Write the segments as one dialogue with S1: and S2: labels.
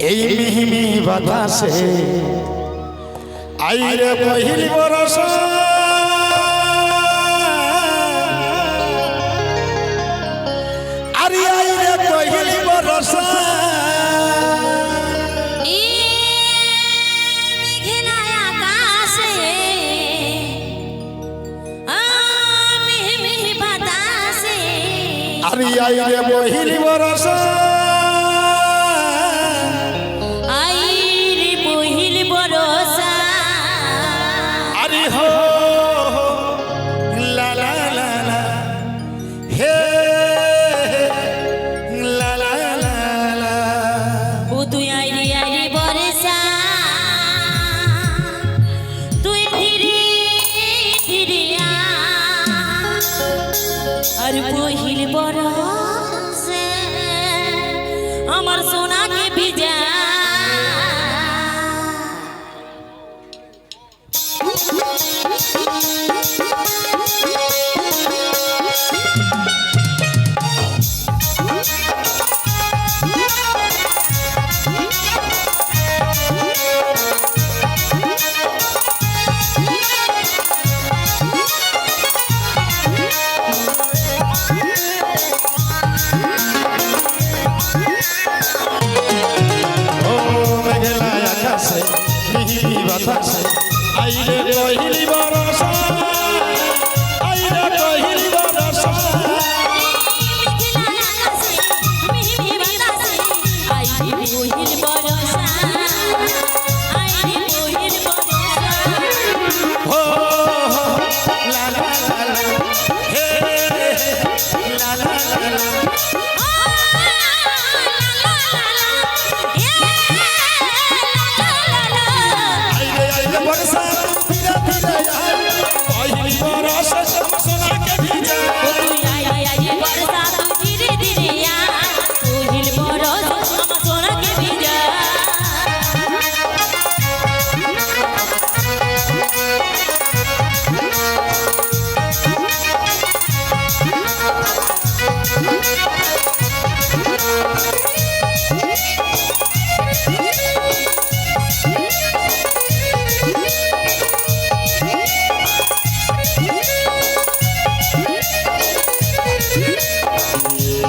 S1: এই মিহিমি বাতাসে আইরে পহিল বরস। আরে আইরে পহিল বরস। আরে আইরে পহিল বরস। আর
S2: পহিল বড় আমার
S1: সোনা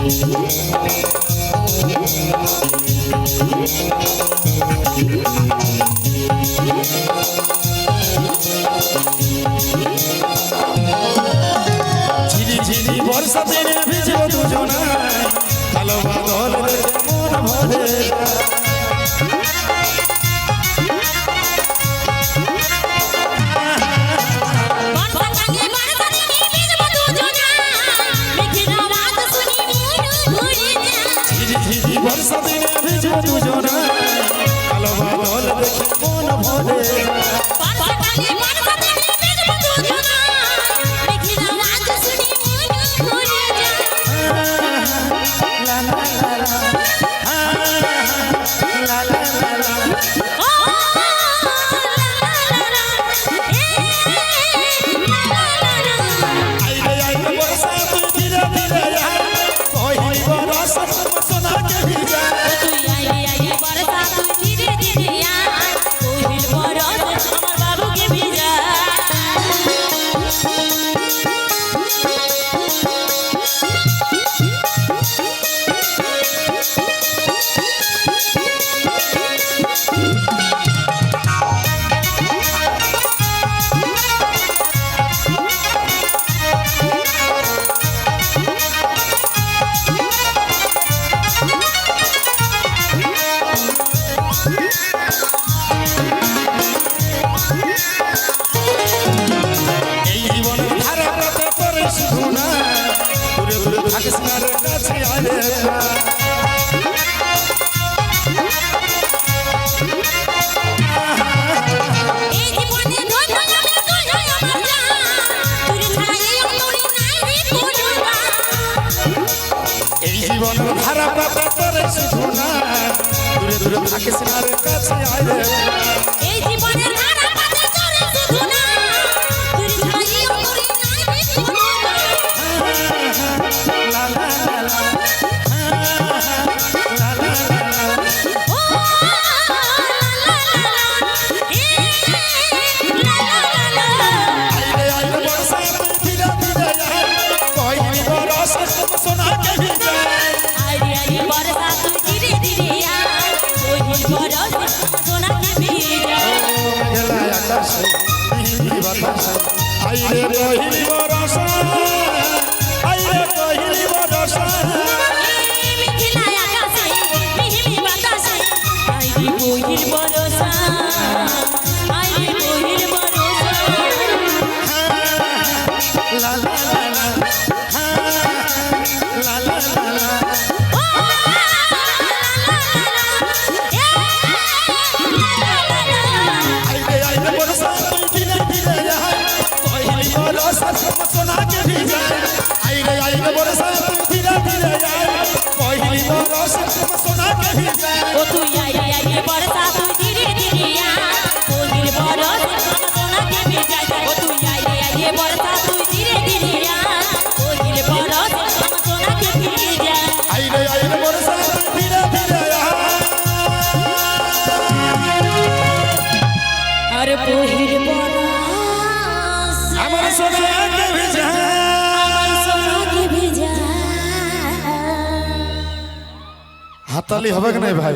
S1: Thank
S2: you. জীবন
S1: ভাড়া না। দূরে দূরে
S2: জীবনে
S1: আইরে কহিলি বরসা আইরে কহিলি বরসা
S2: মিহিলি বরসা আর বহির
S1: আমার সোনাকে ভেজা।
S2: সোনাকে ভেজা।
S1: হাতালি হবে না ভাই?